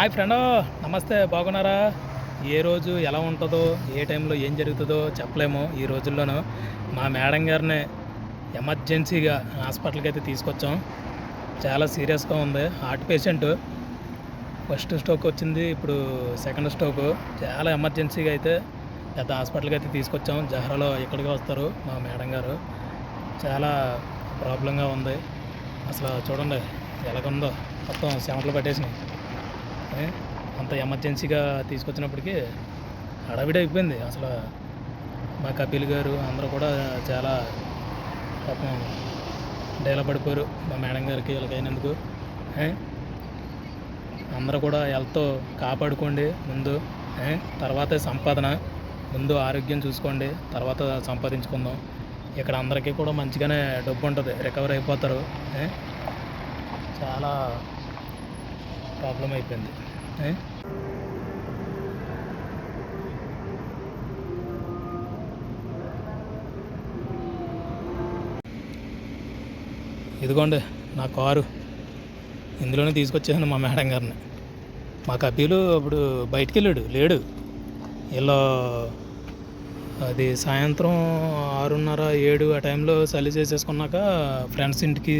Hi friend నమస్తే బాగున్నారా? ఏ రోజు ఎలా ఉంటుందో ఏ టైంలో ఏం జరుగుతుందో చెప్పలేము ఈ రోజుల్లోనూ. మా మేడం గారిని ఎమర్జెన్సీగా హాస్పిటల్కి అయితే తీసుకొచ్చాం. చాలా సీరియస్గా ఉంది. హార్ట్ పేషెంట్ ఫస్ట్ స్ట్రోక్ వచ్చింది ఇప్పుడు సెకండ్ స్ట్రోక్. చాలా ఎమర్జెన్సీగా అయితే పెద్ద హాస్పిటల్కి అయితే తీసుకొచ్చాం. జహరాలో ఇక్కడికి వస్తారు మా మేడం గారు? చాలా ప్రాబ్లంగా ఉంది. అసలు చూడండి ఎలాగుందో? మొత్తం చెమటలు పట్టేసినాయి. అంత ఎమర్జెన్సీగా తీసుకొచ్చినప్పటికీ హడావిడి అయిపోయింది. అసలు మా కపిల్ గారు అందరూ కూడా చాలా పాపం డేలా పడిపోయారు మా మేడం గారికి ఇలాగైనందుకు. అందరూ కూడా హెల్త్ కాపాడుకోండి ముందు. తర్వాత సంపాదన ముందు ఆరోగ్యం చూసుకోండి తర్వాత సంపాదించుకుందాం. ఇక్కడ అందరికీ కూడా మంచిగానే డబ్బు ఉంటుంది రికవర్ అయిపోతారు. చాలా ప్రాబ్లం అయిపోయింది? ఇదిగోండి నా కారు. ఇందులోనే తీసుకొచ్చాను మా మేడం గారిని. మా కపీలు ఇప్పుడు బయటికి వెళ్ళాడు లేడు. ఇలా అది సాయంత్రం ఆరున్నర ఏడు ఆ టైంలో చలి చేసేసుకున్నాక ఫ్రెండ్స్ ఇంటికి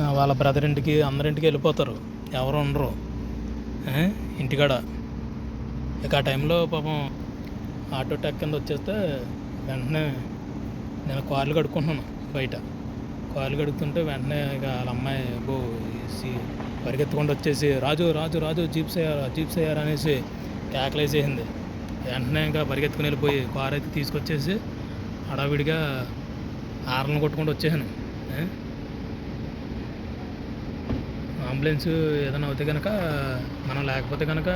వాళ్ళ బ్రదర్ ఇంటికి అందరింటికి వెళ్ళిపోతారు. ఎవరు ఉండరు. ఇంటికాడ. ఇక ఆ టైంలో పాపం ఆటో ట్యాక్ కింద వచ్చేస్తే వెంటనే నేను కార్లు కడుక్కుంటున్నాను బయట. కార్లు కడుగుతుంటే వెంటనే ఇక వాళ్ళ అమ్మాయి బో సి- వచ్చేసి రాజు రాజు రాజు జీప్స్ అయ్యారా జీప్స్ అయ్యారా అనేసి కేకలేసేసింది వెంటనే ఇంకా పరిగెత్తుకుని వెళ్ళిపోయి కార్ అయితే తీసుకొచ్చేసి హడావిడిగా ఆరలను కొట్టుకుంటూ వచ్చేసాను. అంబులెన్స్ ఏదైనా అవుతే కనుక మనం లేకపోతే కనుక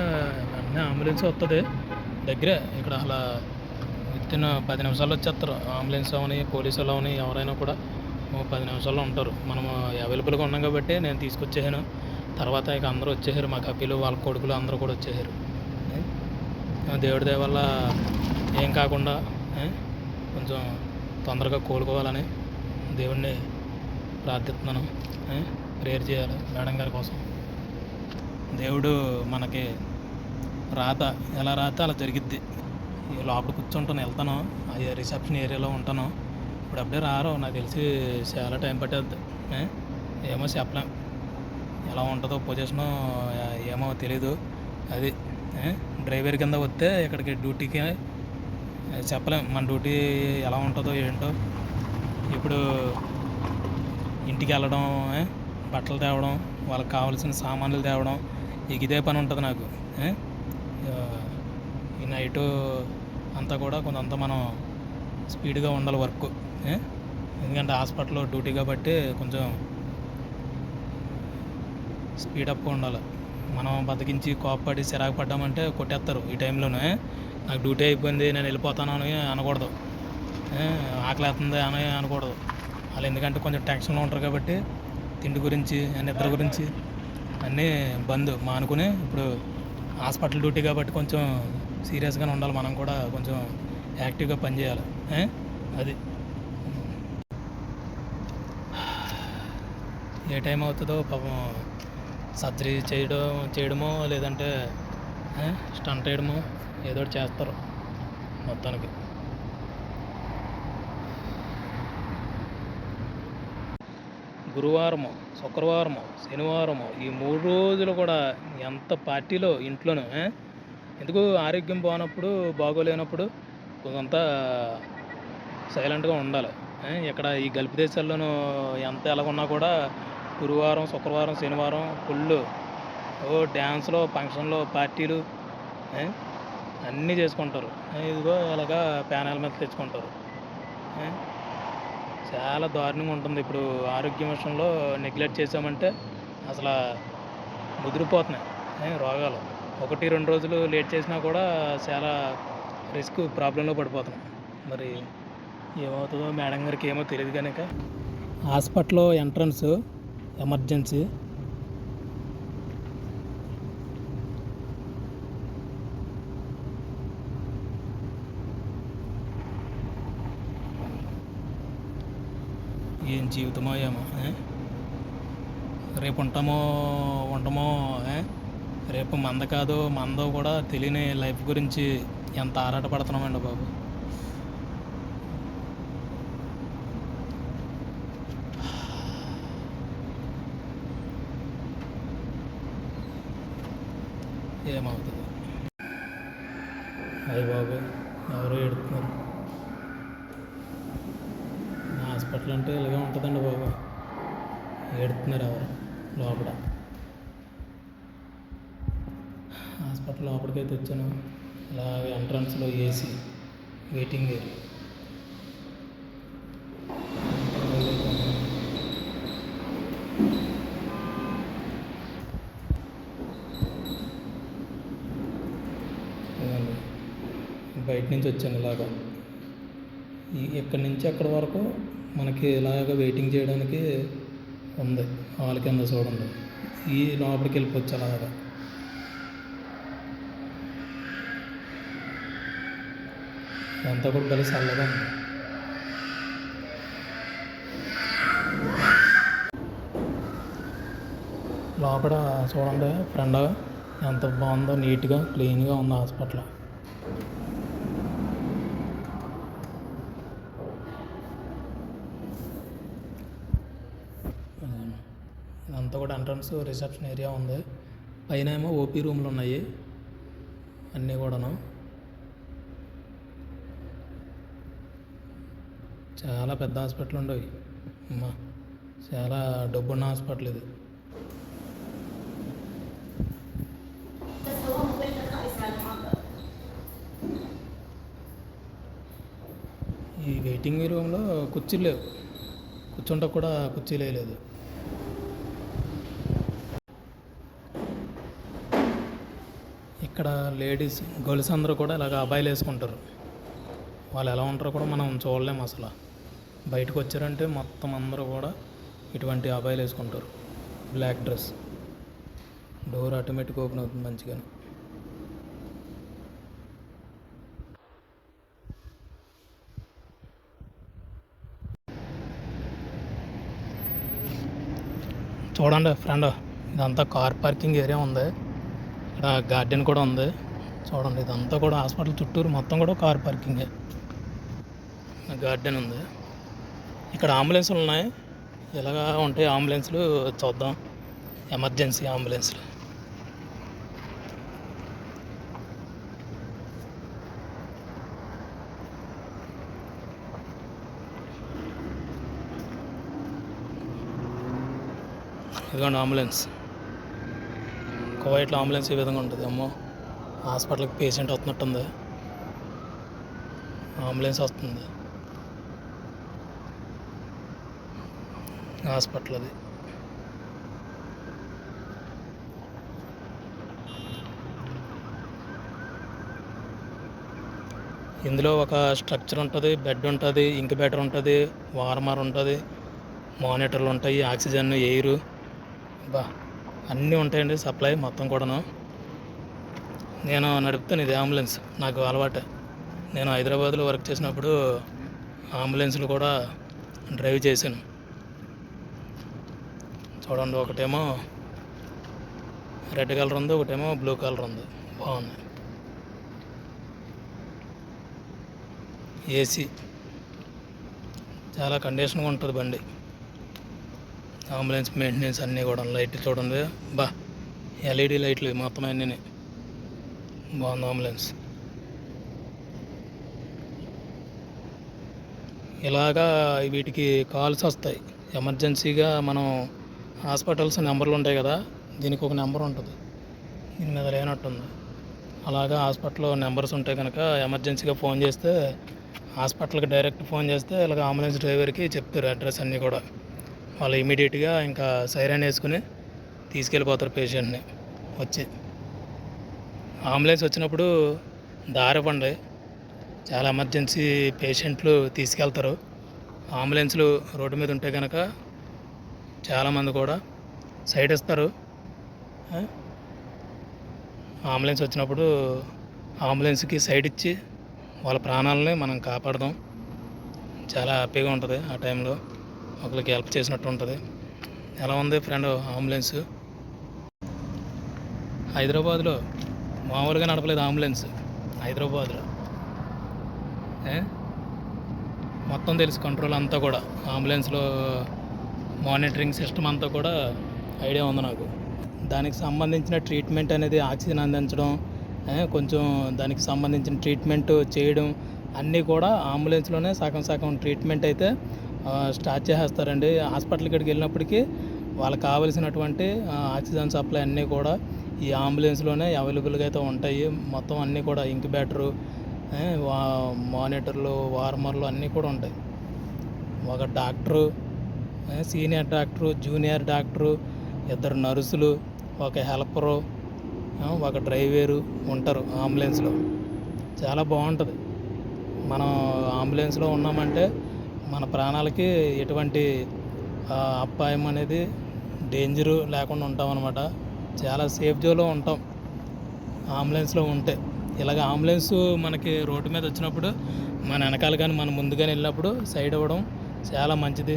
వెంటనే అంబులెన్స్ వస్తుంది దగ్గరే ఇక్కడ అలా విత్ పది నిమిషాల్లో వచ్చేస్తారు అంబులెన్స్ అవని పోలీసులు అవని ఎవరైనా కూడా పది నిమిషాల్లో ఉంటారు. మనము అవైలబుల్గా ఉన్నాం కాబట్టి నేను తీసుకొచ్చేసాను. తర్వాత ఇక అందరూ వచ్చేసారు. మా కపిలు వాళ్ళ కొడుకులు అందరూ కూడా వచ్చేసారు. దేవుడి దయ వల్ల ఏం కాకుండా కొంచెం తొందరగా కోలుకోవాలని దేవుణ్ణి ప్రార్థిస్తున్నాను. ప్రేయర్ చేయాలి మేడం గారి కోసం. దేవుడు మనకి రాత ఎలా రాత అలా జరిగిద్ది. లోపల కూర్చుంటాను వెళ్తాను. అది రిసెప్షన్ ఏరియాలో ఉంటాను. ఇప్పుడు అప్పుడే రారు నాకు తెలిసి చాలా టైం పట్టేద్ది. ఏమో చెప్పలేం. ఎలా ఉంటుందో పొజిషను ఏమో తెలీదు. అది డ్రైవర్ కింద వస్తే ఇక్కడికి డ్యూటీకి చెప్పలేం. మన డ్యూటీ ఎలా ఉంటుందో ఏంటో. ఇప్పుడు ఇంటికి వెళ్ళడం బట్టలు తేవడం వాళ్ళకి కావాల్సిన సామాన్లు తేవడం ఇక ఇదే పని ఉంటుంది నాకు. ఈ నైటు అంతా కూడా కొంత మనం స్పీడ్గా ఉండాలి వర్క్. ఎందుకంటే హాస్పిటల్లో డ్యూటీ కాబట్టి కొంచెం స్పీడ్ స్పీడప్గా ఉండాలి. మనం బతికించి కోపపడి చిరాకు పడ్డామంటే కొట్టేస్తారు ఈ టైంలోనే. నాకు డ్యూటీ అయిపోయింది నేను వెళ్ళిపోతాను అని అనకూడదు. ఆకలి వేస్తుంది అని అనకూడదు. వాళ్ళు ఎందుకంటే కొంచెం టెన్షన్లో ఉంటారు కాబట్టి తిండి గురించి నిద్ర గురించి అన్నీ బంద్ మానుకుని ఇప్పుడు హాస్పిటల్ డ్యూటీ కాబట్టి కొంచెం సీరియస్గానే ఉండాలి. మనం కూడా కొంచెం యాక్టివ్గా పనిచేయాలి. అది. ఏ టైం అవుతుందో పాపం సర్జరీ చేయడం చేయడమో లేదంటే స్టంట్ వేయడమో ఏదో ఒకటి చేస్తారు మొత్తానికి. గురువారము శుక్రవారము శనివారము ఈ మూడు రోజులు కూడా ఎంత పార్టీలో ఇంట్లోనూ ఎందుకు ఆరోగ్యం బాగున్నప్పుడు బాగోలేనప్పుడు కొంత సైలెంట్గా ఉండాలి ఇక్కడ ఈ గల్ఫ్ దేశాల్లోనూ ఎంత ఎలాగున్నా కూడా గురువారం శుక్రవారం శనివారం ఫుల్ ఓ డ్యాన్స్లో ఫంక్షన్లో పార్టీలు అన్నీ చేసుకుంటారు. ఇదిగో ఇలాగా ప్యానల్ మీద తెచ్చుకుంటారు చాలా దారుణంగా ఉంటుంది. ఇప్పుడు ఆరోగ్యం విషయంలో నెగ్లెక్ట్ చేసామంటే అసలు ముదిరిపోతున్నాయి రోగాలు. ఒకటి రెండు రోజులు లేట్ చేసినా కూడా చాలా రిస్క్ ప్రాబ్లంలో పడిపోతున్నాం. మరి ఏమవుతుందో మేడం గారికి ఏమో తెలియదు కనుక. హాస్పిటల్లో ఎంట్రన్స్ ఎమర్జెన్సీ ఏం జీవితమో ఏమో రేపు ఉంటామో ఉండమో రేపు మంద కాదో మందో కూడా తెలియని లైఫ్ గురించి ఎంత ఆరాటపడుతున్నామండి బాబు. ఏమవుతుంది అయ్య బాబు ఎవరో ఎడుతున్నారు నా హాస్పిటల్ అంటే ఇలాగే ఉంటుందండి బాబు ఏడుతున్నారు ఎవరు? లోపల. హాస్పిటల్ లోపలికైతే వచ్చాను. ఇలా ఎంట్రన్స్లో ఏసీ వెయిటింగ్ ఏరియా. బయట నుంచి వచ్చాను ఇలాగా. ఇక్కడి నుంచి అక్కడి వరకు? మనకి ఇలాగ వెయిటింగ్ చేయడానికి ఉంది. హాల్ కింద చూడండి. ఈ లోపలికి వెళ్ళిపోవచ్చు అలాగా. అంతా కూడా కలిసి చల్లగా ఉంది లోపల చూడండి ఫ్రెండ్ ఎంత బాగుందో నీట్గా క్లీన్గా ఉంది హాస్పిటల్. ఎంట్రన్స్ రిసెప్షన్ ఏరియా ఉంది. పైన ఏమో ఓపీ రూమ్లు ఉన్నాయి. అన్నీ కూడాను. చాలా పెద్ద హాస్పిటల్ ఉండవు. అమ్మా చాలా డబ్బున్న హాస్పిటల్ ఇది. ఈ వెయిటింగ్ రూమ్లో కుర్చీలు లేవు. కూర్చుంటా కూడా కుర్చీలే లేదు. ఇక్కడ లేడీస్ గర్ల్స్ అందరూ కూడా ఇలాగ అబ్బాయిలు వేసుకుంటారు. వాళ్ళు ఎలా ఉంటారో కూడా మనం చూడలేము అసలు. బయటకు వచ్చారంటే మొత్తం అందరూ కూడా ఇటువంటి అబ్బాయిలు వేసుకుంటారు. Black dress. Door automatic open అవుతుంది మంచిగా చూడండి ఫ్రెండ్ ఇదంతా కార్ పార్కింగ్ ఏరియా ఉంది. ఇక్కడ గార్డెన్ కూడా ఉంది. చూడండి ఇదంతా కూడా హాస్పిటల్ చుట్టూరు మొత్తం కూడా కార్ పార్కింగే. గార్డెన్ ఉంది. ఇక్కడ అంబులెన్స్లు ఉన్నాయి. ఎలాగా ఉంటాయి అంబులెన్సులు చూద్దాం. ఎమర్జెన్సీ అంబులెన్సులు. ఇదిగోండి అంబులెన్స్. కువైట్లో అంబులెన్స్ ఈ విధంగా ఉంటుంది. అమ్మో హాస్పిటల్కి పేషెంట్ వస్తున్నట్టుంది. అంబులెన్స్ వస్తుంది. హాస్పిటల్ అది. ఇందులో ఒక స్ట్రక్చర్ ఉంటుంది బెడ్ ఉంటుంది ఇంక్యుబేటర్ ఉంటుంది వార్మర్ ఉంటుంది మానిటర్లు ఉంటాయి ఆక్సిజన్ ఎయిర్. బా. అన్నీ ఉంటాయండి సప్లై మొత్తం కూడాను. నేను నడుపుతాను ఇది అంబులెన్స్ నాకు అలవాటే. నేను హైదరాబాద్లో వర్క్ చేసినప్పుడు అంబులెన్స్లు కూడా డ్రైవ్ చేశాను. చూడండి ఒకటేమో రెడ్ కలర్ ఉంది ఒకటేమో బ్లూ కలర్ ఉంది. బాగుంది. ఏసీ. చాలా కండిషన్గా ఉంటుంది బండి. అంబులెన్స్ మెయింటెనెన్స్ అన్నీ కూడా లైట్లు చూడండి. బా ఎల్ఈడి లైట్లు మొత్తం అన్నీ బాగుంది అంబులెన్స్. ఇలాగా వీటికి కాల్స్ వస్తాయి. ఎమర్జెన్సీగా మనం హాస్పిటల్స్ నెంబర్లు ఉంటాయి కదా దీనికి ఒక నెంబర్ ఉంటుంది. దీని మీద లేనట్టుంది. అలాగా హాస్పిటల్లో నెంబర్స్ ఉంటాయి కనుక ఎమర్జెన్సీగా ఫోన్ చేస్తే హాస్పిటల్కి డైరెక్ట్ ఫోన్ చేస్తే ఇలాగ అంబులెన్స్ డ్రైవర్కి చెప్తారు అడ్రస్ అన్నీ కూడా. వాళ్ళు ఇమీడియట్గా ఇంకా సైరన్ వేసుకుని తీసుకెళ్ళిపోతారు పేషెంట్ని వచ్చి. అంబులెన్స్ వచ్చినప్పుడు దారివ్వండి చాలా ఎమర్జెన్సీ పేషెంట్లు తీసుకెళ్తారు. అంబులెన్స్లు రోడ్డు మీద ఉంటే కనుక చాలామంది కూడా సైడ్ ఇస్తారు. అంబులెన్స్ వచ్చినప్పుడు అంబులెన్స్కి సైడ్ ఇచ్చి వాళ్ళ ప్రాణాలని మనం కాపాడదాం. చాలా హ్యాపీగా ఉంటుంది ఆ టైంలో. ఒకరికి హెల్ప్ చేసినట్టు ఉంటుంది. ఎలా ఉంది ఫ్రెండ్ అంబులెన్స్ హైదరాబాద్లో మామూలుగా నడపలేదు అంబులెన్స్ హైదరాబాద్లో. మొత్తం తెలుసు కంట్రోల్ అంతా కూడా. అంబులెన్స్లో మానిటరింగ్ సిస్టమ్ అంతా కూడా ఐడియా ఉంది నాకు. దానికి సంబంధించిన ట్రీట్మెంట్ అనేది ఆక్సిజన్ అందించడం కొంచెం దానికి సంబంధించిన ట్రీట్మెంట్ చేయడం అన్నీ కూడా అంబులెన్స్లోనే సగం సగం ట్రీట్మెంట్ అయితే స్టార్ట్ చేసేస్తారండి. హాస్పిటల్ ఇక్కడికి వెళ్ళినప్పటికీ వాళ్ళకి కావలసినటువంటి ఆక్సిజన్ సప్లై అన్నీ కూడా ఈ అంబులెన్స్లోనే అవైలబుల్గా అయితే ఉంటాయి. మొత్తం అన్నీ కూడా ఇంక్యుబేటరు మానిటర్లు వార్మర్లు అన్నీ కూడా ఉంటాయి. ఒక doctor senior doctor junior doctor ఇద్దరు నర్సులు ఒక హెల్పరు ఒక డ్రైవేరు ఉంటారు అంబులెన్స్లో. చాలా బాగుంటుంది. మనం అంబులెన్స్లో ఉన్నామంటే మన ప్రాణాలకి ఎటువంటి అపాయం అనేది డేంజరు లేకుండా ఉంటాం అనమాట చాలా సేఫ్ జోలో ఉంటాం. అంబులెన్స్లో ఉంటే. ఇలాగ అంబులెన్స్ మనకి రోడ్డు మీద వచ్చినప్పుడు మన వెనకాల కానీ మన ముందుగానే వెళ్ళినప్పుడు సైడ్ అవ్వడం చాలా మంచిది.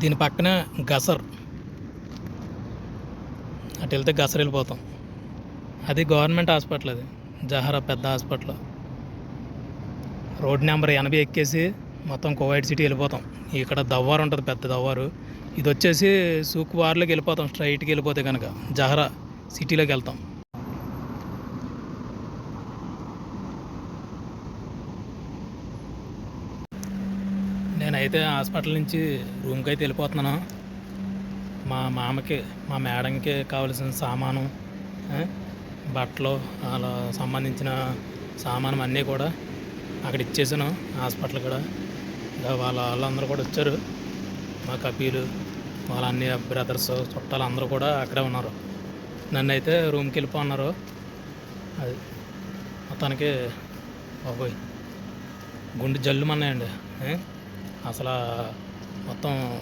దీని పక్కన గసర్. అటు వెళ్తే గసర్ వెళ్ళిపోతాం. అది గవర్నమెంట్ హాస్పిటల్ అది. జహరా పెద్ద హాస్పిటల్. రోడ్ నెంబర్ ఎనభై ఎక్కేసి మొత్తం కోవైట్ సిటీ వెళ్ళిపోతాం. ఇక్కడ దవ్వారు ఉంటుంది పెద్ద దవ్వారు. ఇది వచ్చేసి సూక్ వార్లోకి వెళ్ళిపోతాం స్ట్రైట్కి వెళ్ళిపోతే కనుక జహరా సిటీలోకి వెళ్తాం. నేనైతే హాస్పిటల్ నుంచి రూమ్కి అయితే వెళ్ళిపోతున్నాను. మా మామకి మా మేడంకి కావలసిన సామాను బట్టలు అలా సంబంధించిన సామానం అన్నీ కూడా అక్కడ ఇచ్చేసాను హాస్పిటల్ కూడా. ఇంకా వాళ్ళ వాళ్ళందరూ కూడా వచ్చారు. మా కపీలు వాళ్ళ అన్ని బ్రదర్స్ చుట్టాలు అందరూ కూడా అక్కడే ఉన్నారు. నన్ను అయితే రూమ్కి వెళ్ళిపోన్నారు. అది మొత్తానికి బాబోయ్ గుండె జల్లుమన్నాయండి. అసలు మొత్తం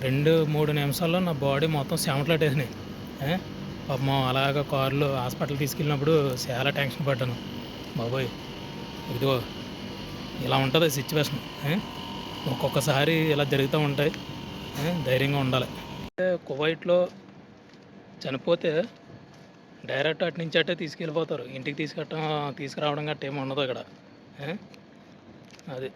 రెండు మూడు నిమిషాల్లో నా బాడీ మొత్తం చెమటలాటేసినాయి ఏ? పాపం అలాగ కారులో హాస్పిటల్ తీసుకెళ్ళినప్పుడు చాలా టెన్షన్ పడ్డాను. బాబోయ్ ఇదిగో ఇలా ఉంటుంది సిచ్యువేషన్ ఒక్కొక్కసారి ఇలా జరుగుతూ ఉంటాయి. ధైర్యంగా ఉండాలి. అంటే కువైట్లో చనిపోతే డైరెక్ట్ అటు నుంచి అట్టే తీసుకెళ్ళిపోతారు. ఇంటికి తీసుకెట్టడం తీసుకురావడం గట్ట ఏమి ఉండదు ఇక్కడ అది.